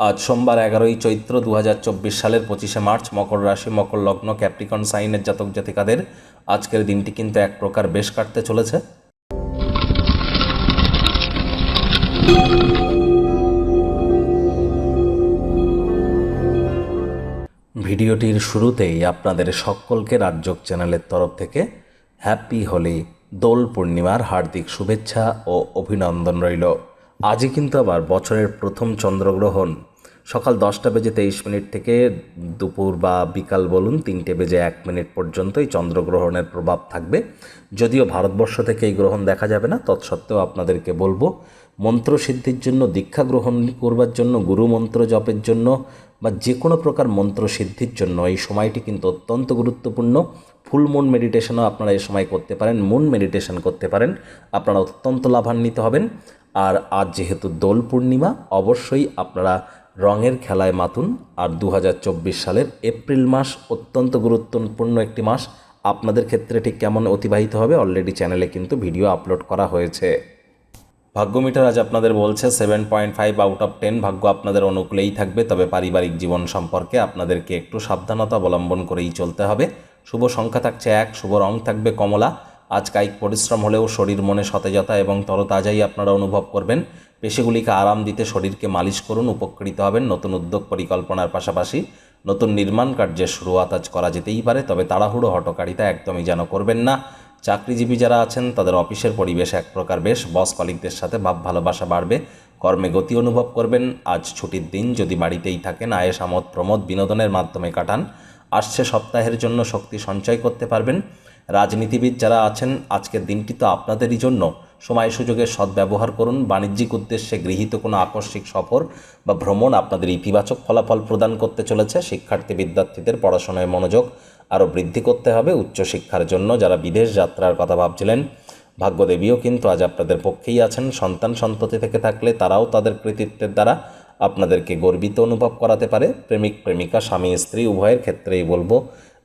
আজ সোমবার এগারোই চৈত্র দু হাজার চব্বিশ সালের পঁচিশে মার্চ মকর রাশি, মকর লগ্ন, ক্যাপ্রিকন, সাইনের জাতক জাতিকাদের আজকের দিনটি কিন্তু এক প্রকার বেশ কাটতে চলেছে। ভিডিওটির শুরুতেই আপনাদের সকলকে রাজ্যক চ্যানেলের তরফ থেকে হ্যাপি হোলি, দোল পূর্ণিমার হার্দিক শুভেচ্ছা ও অভিনন্দন রইল। আজই কিন্তু আবার বছরের প্রথম চন্দ্রগ্রহণ। সকাল দশটা বেজে তেইশ মিনিট থেকে দুপুর বা বিকাল বলুন তিনটে বেজে এক মিনিট পর্যন্ত এই চন্দ্রগ্রহণের প্রভাব থাকবে। যদিও ভারতবর্ষ থেকে এই গ্রহণ দেখা যাবে না, তৎসত্ত্বেও আপনাদেরকে বলব, মন্ত্রসিদ্ধির জন্য, দীক্ষা গ্রহণ করবার জন্য, গুরু মন্ত্র জপের জন্য বা যে কোনো প্রকার মন্ত্র সিদ্ধির জন্য এই সময়টি কিন্তু অত্যন্ত গুরুত্বপূর্ণ। ফুল মুন মেডিটেশনও আপনারা এই সময় করতে পারেন, মুন মেডিটেশন করতে পারেন। আপনারা অত্যন্ত লাভান্বিত হবেন। আর আজ যেহেতু দোল পূর্ণিমা, অবশ্যই আপনারা রঙের খেলায় মাতুন। আর দু হাজার চব্বিশ সালের এপ্রিল মাস অত্যন্ত গুরুত্বপূর্ণ একটি মাস। আপনাদের ক্ষেত্রে ঠিক কেমন অতিবাহিত হবে অলরেডি চ্যানেলে কিন্তু ভিডিও আপলোড করা হয়েছে। ভাগ্যমিটার আজ আপনাদের বলছে seven point five out of ten. ভাগ্য আপনাদের অনুকূলেই থাকবে, তবে পারিবারিক জীবন সম্পর্কে আপনাদেরকে একটু সাবধানতা অবলম্বন করেই চলতে হবে। শুভ সংখ্যা থাকছে এক, শুভ রং থাকবে কমলা। আজ কায়িক পরিশ্রম হলেও শরীর মনে সতেজতা এবং তরতাজাই আপনারা অনুভব করবেন। পেশিগুলিকে আরাম দিতে শরীরকে মালিশ করুন, উপকৃত হবেন। নতুন উদ্যোগ পরিকল্পনার পাশাপাশি নতুন নির্মাণ কার্যের শুরুয়াত আজ করা যেতেই পারে, তবে তাড়াহুড়ো হটকারিতা একদমই যেন করবেন না। চাকরিজীবী যারা আছেন, তাদের অফিসের পরিবেশ এক প্রকার বেশ। বস কলিকদের সাথে ভাব ভালোবাসা বাড়বে, কর্মে গতি অনুভব করবেন। আজ ছুটির দিন, যদি বাড়িতেই থাকেন আয়েস আমোদ প্রমোদ বিনোদনের মাধ্যমে কাটান। আসছে সপ্তাহের জন্য শক্তি সঞ্চয় করতে পারবেন। রাজনীতিবিদ যারা আছেন, আজকের দিনটি তো আপনাদেরই জন্য। সময় সুযোগের সদ্ব্যবহার করুন। বাণিজ্যিক উদ্দেশ্যে গৃহীত কোনো আকস্মিক সফর বা ভ্রমণ আপনাদের ইতিবাচক ফলাফল প্রদান করতে চলেছে। শিক্ষার্থী বিদ্যার্থীদের পড়াশোনায় মনোযোগ আরও বৃদ্ধি করতে হবে। উচ্চশিক্ষার জন্য যারা বিদেশ যাত্রার কথা ভাবছিলেন, ভাগ্যদেবীও কিন্তু আজ আপনাদের পক্ষেই আছেন। সন্তান সন্ততি থেকে থাকলে তারাও তাদের কৃতিত্বের দ্বারা আপনাদেরকে গর্বিত অনুভব করাতে পারে। প্রেমিক, প্রেমিকা, স্বামী, স্ত্রী, উভয়ের ক্ষেত্রেই বলব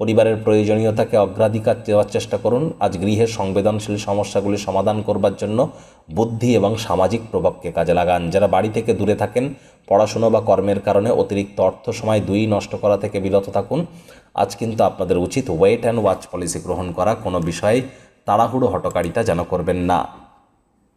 পরিবারের প্রয়োজনীয়তাকে অগ্রাধিকার দেওয়ার চেষ্টা করুন। আজ গৃহের সংবেদনশীল সমস্যাগুলি সমাধান করবার জন্য বুদ্ধি এবং সামাজিক প্রভাবকে কাজে লাগান। যারা বাড়ি থেকে দূরে থাকেন, পড়াশুনো বা কর্মের কারণে অতিরিক্ত অর্থ সময় দুই নষ্ট করা থেকে বিরত থাকুন। আজ কিন্তু আপনাদের উচিত ওয়েট অ্যান্ড ওয়াচ পলিসি গ্রহণ করা। কোনো বিষয়ে তাড়াহুড়ো হটকারিতা যেন করবেন না।